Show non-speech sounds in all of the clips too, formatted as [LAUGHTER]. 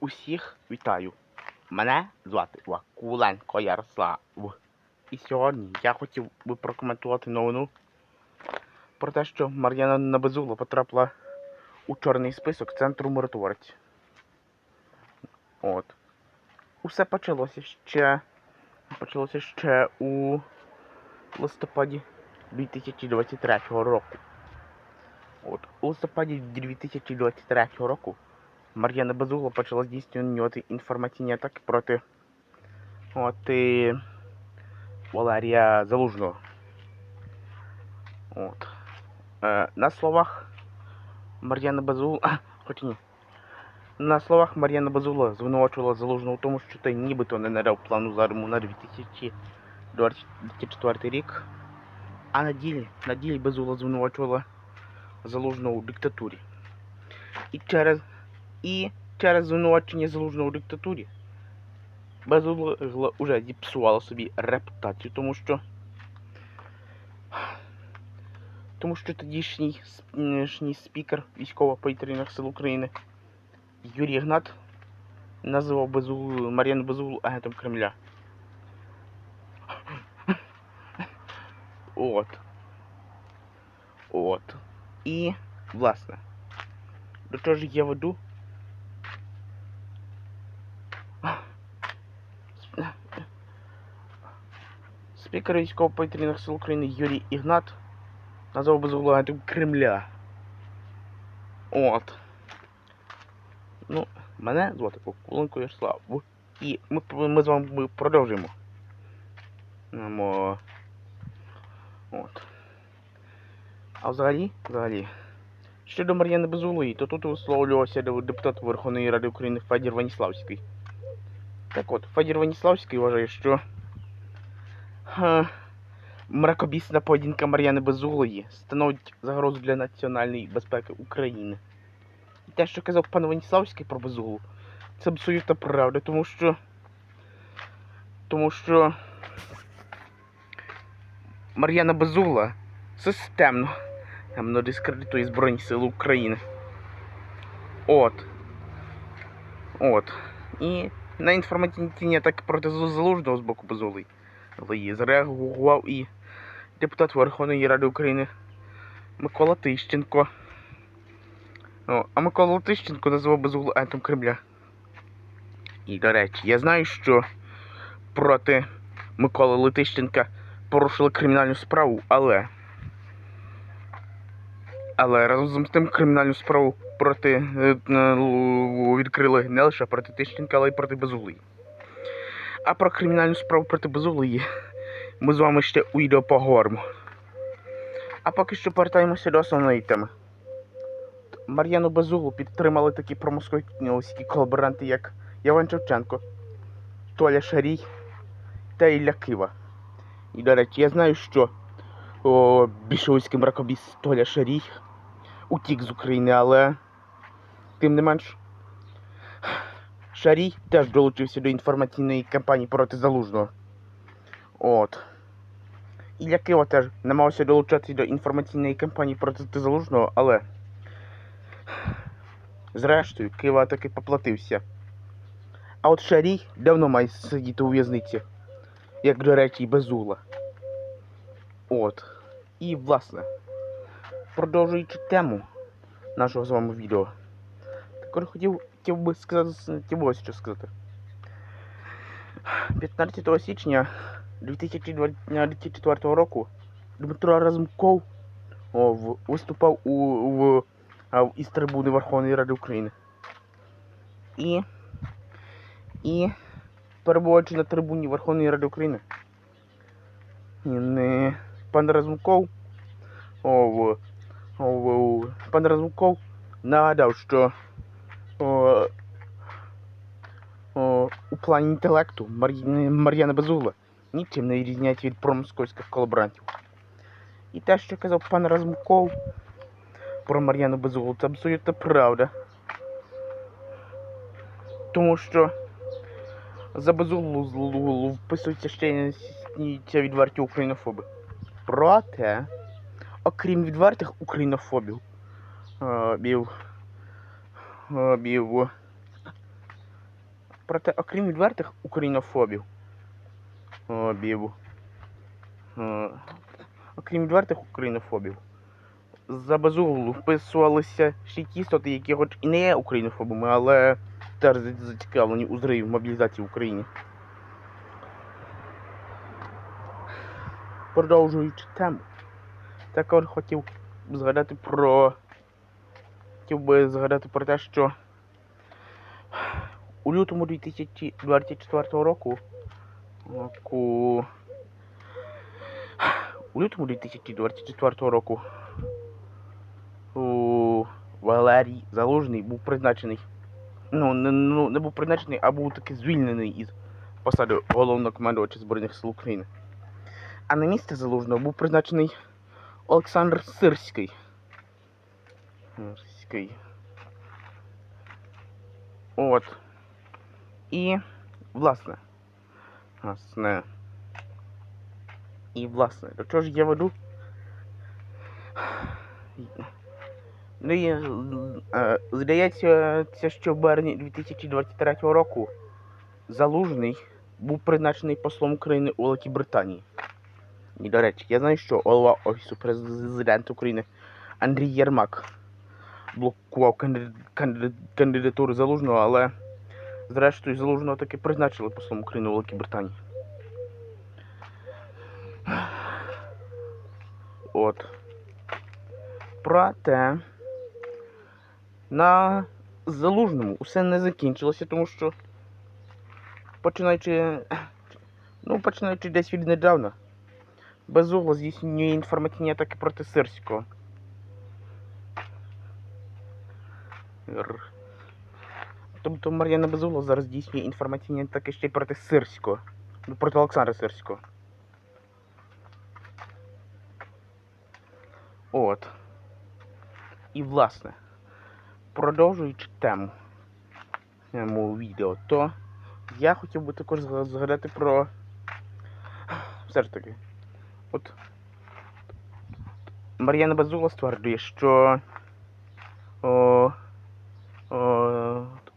Усіх вітаю. Мене звати Вакуленко Ярослав. І сьогодні я хотів би прокоментувати новину про те, що Мар'яна Набезула потрапила у чорний список центру миротворець. От. Усе почалося ще. Почалося ще у листопаді 2023 року. От, у листопаді 2023 року Мар'яна Базугла почала здійснювати інформаційні атаки проти от, і Валерія Залужного. От. Е, на словах Мар'яна Базугла. Хоч ні. На словах Мар'яна Базула звинувачувала Залужного в тому, що той нібито не надав плану зарму на 2024 рік. А на ділі, на ділі Базула звинувачувала Залужного у диктатурі. І через і через звинувачення залужного у диктатурі Безугла вже зіпсувала собі репутацію, тому що тому що тодішній спікер військово-повітряних сил України Юрій Гнат називав Безуглу, Мар'яну Безуглу агентом Кремля. От. От. І, власне, до чого ж я веду? Спікер військово-повітряних сил України Юрій Ігнат назвав агентом Кремля. От. Ну, мене звати Кукуленко Ярослав. І ми, ми з вами продовжуємо. Емо... От. А взагалі, взагалі. Щодо Мар'яни Безулої, то тут висловлювався депутат Верховної Ради України Федір Ваніславський. Так от, Федір Ваніславський вважає, що мракобісна поведінка Мар'яни Безулої становить загрозу для національної безпеки України. І те, що казав пан Ваніславський про Безуглу, це абсолютно правда, тому що. Тому що Мар'яна Безугла системно Темно дискредитує Збройні Сили України. От. От. І на інформаційні атаки проти Залужного з боку Безули зареагував і депутат Верховної Ради України Микола Тищенко. О, а Микола Тищенко назвав Безуглу ентом Кремля. І, до речі, я знаю, що проти Миколи Летищенка порушили кримінальну справу, але. Але разом з тим кримінальну справу проти е, е, відкрили не лише проти Тищенка, але й проти Безуглої. А про кримінальну справу проти Безуглої ми з вами ще у відео поговоримо. А поки що повертаємося до основної теми. Мар'яну Безуглу підтримали такі промосковські колаборанти, як Іван Шевченко, Толя Шарій та Ілля Кива. І, до речі, я знаю, що о, більшовицький мракобіс Толя Шарій утік з України, але тим не менш Шарій теж долучився до інформаційної кампанії проти Залужного. От. Ілля Кива теж намагався долучатися до інформаційної кампанії проти Залужного, але зрештою Кива таки поплатився. А от Шарій давно має сидіти у в'язниці, як, до речі, і Безула. От. І, власне, продовжуючи тему нашого з вами відео, також хотів, хотів би сказати, хотів ось що сказати. 15 січня 2024 року Дмитро Разумков о, в, виступав у, в, в, із трибуни Верховної Ради України. І, і перебуваючи на трибуні Верховної Ради України, не пан Разумков о, о, в, пан Разумков нагадав, що о, о, у плані інтелекту Мар'яна Безугла нічим не відрізняється від промосковських колаборантів. І те, що казав пан Разумков про Мар'яну Безуглу, це абсолютно правда. Тому що за Безуглу вписуються ще й відверті українофоби. Проте, окрім відвертих українофобів, бів, е, Проте, окрім відвертих українофобів, обів, е, окрім відвертих українофобів, за Безуглу вписувалися ще ті істоти, які хоч і не є українофобами, але теж зацікавлені у зриві мобілізації в Україні. Продовжуючи тему, також хотів згадати про. Хотів би згадати про те, що у лютому 2024 року у лютому 2024 року у Валерій Залужний був призначений. Ну, не, ну, не був призначений, а був таки звільнений із посади головнокомандувача Збройних сил України. А на місце Залужного був призначений Олександр Сирський. Сирський. От. І, власне. Власне. І, власне, до чого ж я веду? Ну і, е, здається, що в березні 2023 року Залужний був призначений послом України у Великій Британії. І, до речі, я знаю, що голова Офісу президента України Андрій Єрмак блокував кандид... кандид... кандидатуру Залужного, але зрештою Залужного таки призначили послом України у Великій Британії. От. Проте на Залужному усе не закінчилося, тому що починаючи. Ну, починаючи десь від недавно, Безугло здійснює інформаційні атаки проти Сирського. Тобто Мар'яна Безугло зараз здійснює інформаційні атаки ще й проти Сирського. Ну, проти Олександра Сирського. От. І власне, продовжуючи тему тему відео, то я хотів би також згадати про. Все ж таки. От. Мар'яна Безугла стверджує, що. О,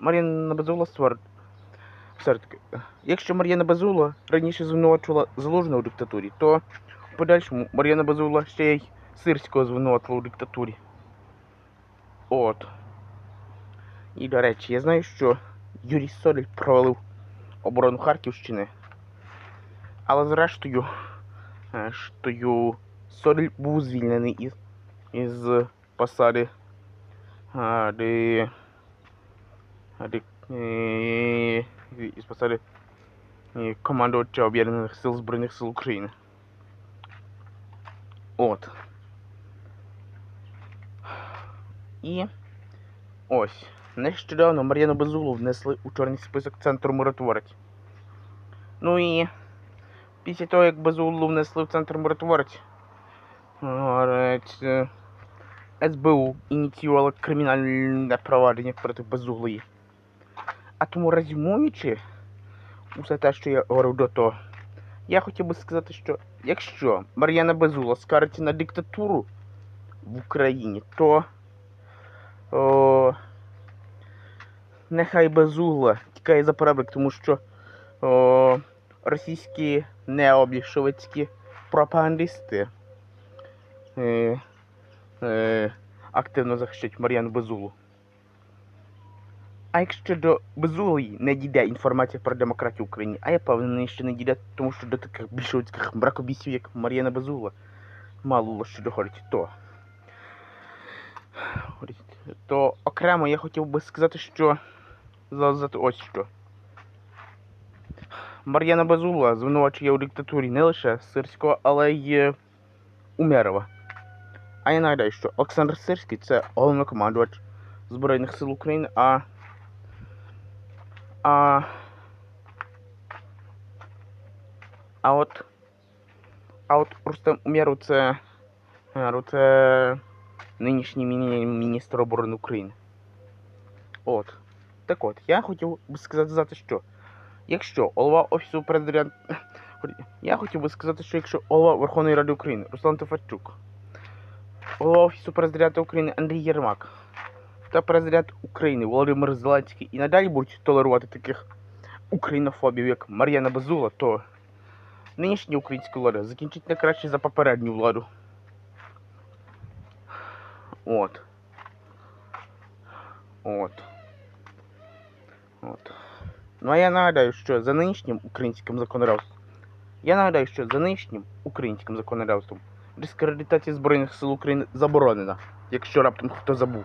Мар'яна Безугла стверджує. Все ж таки, якщо Мар'яна Безугла раніше звинувачувала Залужного у диктатурі, то в подальшому Мар'яна Безугла ще й Сирського звинуватила у диктатурі. От. І, до речі, я знаю, що Юрій Соліль провалив оборону Харківщини. Але зрештою, е, штою Соліль був звільнений із, із посади а, де, посади е, командувача Об'єднаних сил Збройних сил України. От. І ось. Нещодавно Мар'яну Безуглу внесли у чорний список центру миротворець. Ну і після того, як Безуглу внесли в центр миротворець, СБУ ініціювало кримінальне провадження проти Безуглої. А тому резюмуючи усе те, що я говорив до того, я хотів би сказати, що якщо Мар'яна Безугла скаржиться на диктатуру в Україні, то о, нехай Безугла тікає за пораблик, тому що о, російські необішовицькі пропагандисти е, е, активно захищають Мар'яну Безуглу. А якщо до Безуглої не дійде інформація про демократію в Україні, а я певний, що не дійде, тому що до таких більшовицьких мракобісів, як Мар'яна Безугла, мало що доходить, то. То окремо я хотів би сказати, що сказати ось що. Мар'яна Безугла звинувачує у диктатурі не лише Сирського, але й Умерова. А я нагадаю, що Олександр Сирський це головнокомандувач Збройних сил України, а. А. А от. А от Рустем Умєров це. Умєров це нинішній міні- міністр оборони України. От. Так от, я хотів би сказати, що якщо голова Офісу президента. [COUGHS] Я хотів би сказати, що якщо голова Верховної Ради України Руслан Тефачук, голова Офісу президента України Андрій Єрмак та президент України Володимир Зеленський і надалі будуть толерувати таких українофобів, як Мар'яна Безула, то нинішня українська влада закінчить не краще за попередню владу. От. От. От. Ну а я нагадаю, що за нинішнім українським законодавством. Я нагадаю, що за нинішнім українським законодавством дискредитація Збройних сил України заборонена, якщо раптом хто забув.